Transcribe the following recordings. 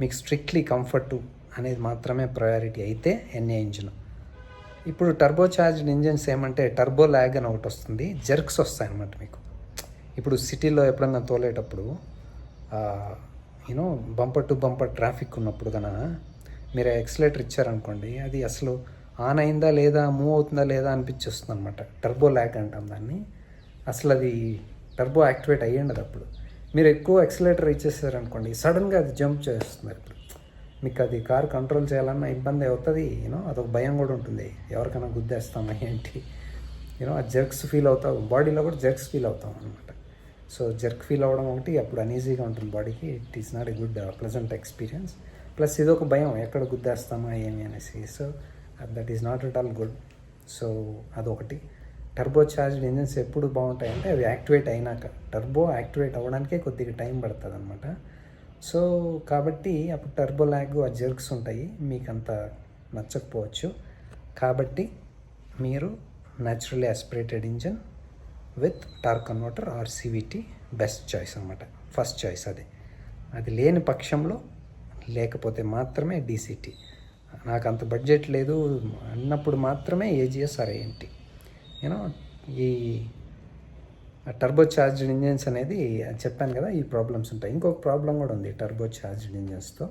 మీకు strictly comfort అనేది మాత్రమే ప్రయారిటీ అయితే ఎన్ఏ ఇంజిన్. ఇప్పుడు టర్బో చార్జ్డ్ ఇంజిన్స్ ఏమంటే టర్బో ల్యాగ్ అని ఒకటి వస్తుంది జర్క్స్ వస్తాయి అన్నమాట మీకు. ఇప్పుడు సిటీలో ఎప్పుడన్నా తోలేటప్పుడు you know bumper to bumper traffic ఉన్నప్పుడు కన మీరు ఎక్సలేటర్ ఇచ్చారనుకోండి అది అసలు ఆన్ అయిందా లేదా మూవ్ అవుతుందా లేదా అనిపించేస్తుంది అనమాట టర్బో ల్యాగ్ అంటాం దాన్ని. అసలు అది టర్బో యాక్టివేట్ అయ్యిండదు అప్పుడు. మీరు ఎక్కువ ఎక్సలేటర్ ఇచ్చేసారనుకోండి సడన్గా అది జంప్ చేస్తుంది. ఇప్పుడు మీకు అది కార్ కంట్రోల్ చేయాలన్నా ఇబ్బంది అవుతుంది యూనో అదొక భయం కూడా ఉంటుంది. ఎవరికైనా గుద్దేస్తామా ఏంటి? యూనో ఆ జర్క్స్ ఫీల్ అవుతావు. బాడీలో కూడా జర్క్స్ ఫీల్ అవుతాం అనమాట సో జర్క్ ఫీల్ అవ్వడం ఒకటి అప్పుడు అనీజీగా ఉంటుంది బాడీకి it is not a good pleasant experience plus ఇది ఒక భయం ఎక్కడ గుద్దేస్తామా ఏమి అనేసి. So that is not at all good so అదొకటి. టర్బో చార్జ్డ్ ఇంజిన్స్ ఎప్పుడు బాగుంటాయంటే అవి యాక్టివేట్ అయినాక. టర్బో యాక్టివేట్ అవ్వడానికే కొద్దిగా టైం పడుతుంది అనమాట సో కాబట్టి అప్పుడు టర్బో ల్యాగ్ ఆ జర్క్స్ ఉంటాయి. మీకు అంత నచ్చకపోవచ్చు. కాబట్టి మీరు naturally aspirated engine with torque converter or CVT best choice అనమాట ఫస్ట్ చాయిస్ అది. అది లేని పక్షంలో లేకపోతే మాత్రమే డీసీటీ నాకు అంత బడ్జెట్ లేదు. అన్నప్పుడు మాత్రమే ఏజిఎస్ ఆర్ ఏంటి యూనో ఈ టర్బో చార్జ్డ్ ఇంజిన్స్ అనేది చెప్పాను కదా ఈ ప్రాబ్లమ్స్ ఉంటాయి. ఇంకొక ప్రాబ్లం కూడా ఉంది టర్బో చార్జ్డ్ ఇంజిన్స్తో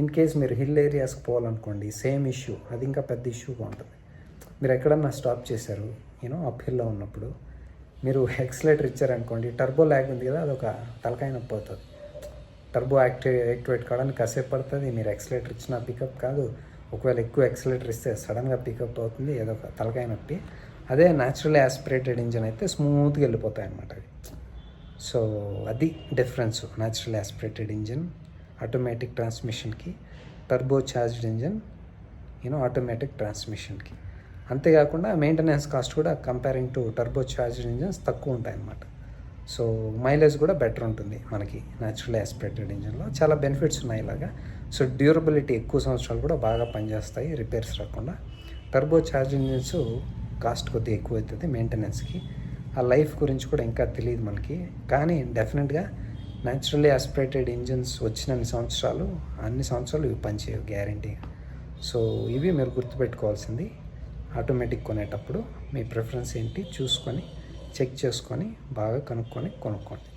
ఇన్ కేస్ మీరు హిల్ ఏరియాస్కి పోవాలనుకోండి సేమ్ ఇష్యూ అది ఇంకా పెద్ద ఇష్యూగా ఉంటుంది. మీరు ఎక్కడన్నా స్టాప్ చేశారు యూనో అప్ హిల్లో ఉన్నప్పుడు మీరు ఎక్సలేటర్ ఇచ్చారనుకోండి టర్బో ల్యాగ్ ఉంది కదా అదొక తలకాయ నొప్పి అవుతుంది. టర్బో యాక్టివ్ యాక్టివేట్ కావడానికి కాసేపు పడుతుంది మీరు ఎక్సలేటర్ ఇచ్చినా పికప్ కాదు. ఒకవేళ ఎక్కువ ఎక్సలేటర్ ఇస్తే సడన్గా పికప్ అవుతుంది ఏదో ఒక తలకాయ నొప్పి. అదే న్యాచురల్ యాస్పిరేటెడ్ ఇంజన్ అయితే స్మూత్గా వెళ్ళిపోతాయి అన్నమాట అవి. సో అది difference natural aspirated engine automatic ట్రాన్స్మిషన్కి turbo charged engine you know automatic ట్రాన్స్మిషన్కి అంతేకాకుండా మెయింటెనెన్స్ కాస్ట్ కూడా comparing to turbo charged engines తక్కువ ఉంటాయి అన్నమాట. సో మైలేజ్ కూడా బెటర్ ఉంటుంది మనకి న్యాచురల్ యాస్పిరేటెడ్ ఇంజిన్లో చాలా బెనిఫిట్స్ ఉన్నాయి ఇలాగా. సో డ్యూరబిలిటీ ఎక్కువ సంవత్సరాలు కూడా బాగా పనిచేస్తాయి రిపేర్స్ రాకుండా. టర్బో చార్జ్ ఇంజిన్స్ కాస్ట్ కొద్దిగా ఎక్కువ అవుతుంది మెయింటెనెన్స్కి ఆ లైఫ్ గురించి కూడా ఇంకా తెలియదు మనకి. కానీ డెఫినెట్గా న్యాచురల్లీ ఆస్పిరేటెడ్ ఇంజిన్స్ వచ్చిన అన్ని సంవత్సరాలు అన్ని సంవత్సరాలు ఇవి పనిచేయవు గ్యారంటీగా సో ఇవి మీరు గుర్తుపెట్టుకోవాల్సింది. ఆటోమేటిక్ కొనేటప్పుడు మీ ప్రిఫరెన్స్ ఏంటి చూసుకొని చెక్ చేసుకొని బాగా కనుక్కొని కొనుక్కోండి.